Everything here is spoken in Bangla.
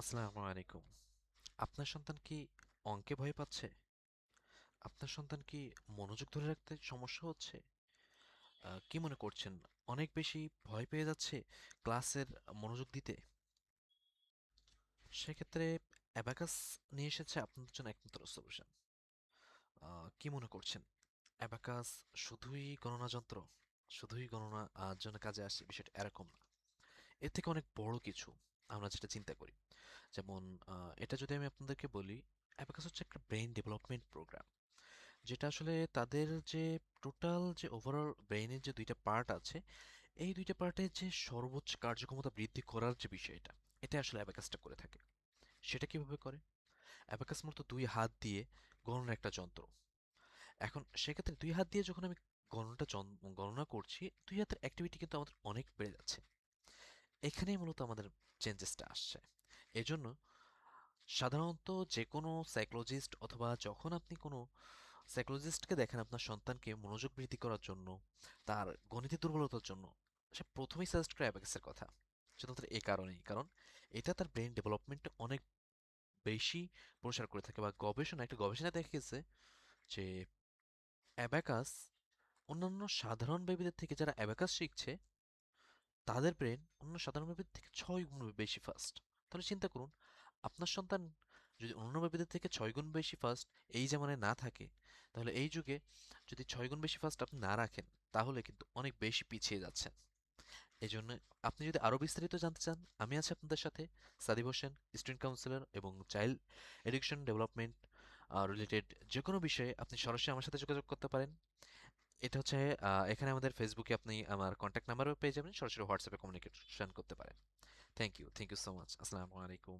আসসালামু আলাইকুম। আপনার সন্তান কি অঙ্কে ভয় পাচ্ছে? আপনার সন্তান কি মনোযোগ ধরে রাখতে সমস্যা হচ্ছে? কি মনে করছেন? অনেক বেশি ভয় পেয়ে যাচ্ছে ক্লাসের মনোযোগ দিতে? সেক্ষেত্রে অ্যাবাকাস নিয়ে এসেছে আপনাদের জন্য একমাত্র সলিউশন কি মনে করছেন? অ্যাবাকাস শুধুই গণনা যন্ত্র, শুধুই গণনা জন্য কাজে আসে বিষয়টা এরকম না। এর থেকে অনেক বড় কিছু আমরা যেটা চিন্তা করি। যেমন এটা যদি আমি আপনাদেরকে বলি, অ্যাবাকাস হচ্ছে একটা ব্রেইন ডেভেলপমেন্ট প্রোগ্রাম যেটা আসলে তাদের যে টোটাল যে ওভারঅল ব্রেইনের যে দুইটা পার্ট আছে, এই দুইটা পার্টের যে সর্বোচ্চ কার্যক্ষমতা বৃদ্ধি করার যে বিষয়টা, এটা আসলে অ্যাবাকাসটা করে থাকে। সেটা কীভাবে করে? অ্যাবাকাস মূলত দুই হাত দিয়ে গণনার একটা যন্ত্র। এখন সেক্ষেত্রে দুই হাত দিয়ে যখন আমি গণনাটা গণনা করছি, দুই হাতের অ্যাক্টিভিটি কিন্তু আমাদের অনেক বেড়ে যাচ্ছে। এখানেই মূলত আমাদের চেঞ্জেসটা আসছে। এজন্য সাধারণত যে কোনো সাইকোলজিস্ট অথবা যখন আপনি কোনো সাইকোলজিস্টকে দেখেন আপনার সন্তানকে মনোযোগ বৃদ্ধি করার জন্য, তার গণিতে দুর্বলতার জন্য, সে প্রথমেই সাজেস্ট করে অ্যাবাকাসের কথা। শুধুমাত্র এই কারণেই, কারণ এটা তার ব্রেন ডেভেলপমেন্ট অনেক বেশি প্রসার করে থাকে বা গবেষণা, একটা গবেষণা দেখা গেছে যে অ্যাবাকাস অন্যান্য সাধারণ বেবিদের থেকে যারা অ্যাবাকাস শিখছে, তাদের ব্রেন অন্য সাধারণ বেবিদের থেকে ছয় গুণ বেশি ফাস্ট তাহলে চিন্তা করুন, আপনার সন্তান যদি অন্য বেবিদের থেকে ছয় গুণ বেশি ফার্স্ট এই জামানায় না থাকে, তাহলে এই যুগে যদি ছয় গুণ বেশি ফার্স্ট আপনি না রাখেন, তাহলে কিন্তু অনেক বেশি পিছিয়ে যাচ্ছেন। এই জন্য আপনি যদি আরও বিস্তারিত জানতে চান, আমি আছি আপনাদের সাথে, সাদিব হোসেন স্টুডেন্ট কাউন্সিলর এবং চাইল্ড এডুকেশন ডেভেলপমেন্ট রিলেটেড যে কোনো বিষয়ে আপনি সরাসরি আমার সাথে যোগাযোগ করতে পারেন। এটা হচ্ছে এখানে আমাদের ফেসবুকে আপনি আমার কন্ট্যাক্ট নাম্বারও পেয়ে যাবেন, সরাসরি হোয়াটসঅ্যাপে কমিউনিকেশন করতে পারেন। Thank you. Thank you so much. Assalamu alaikum.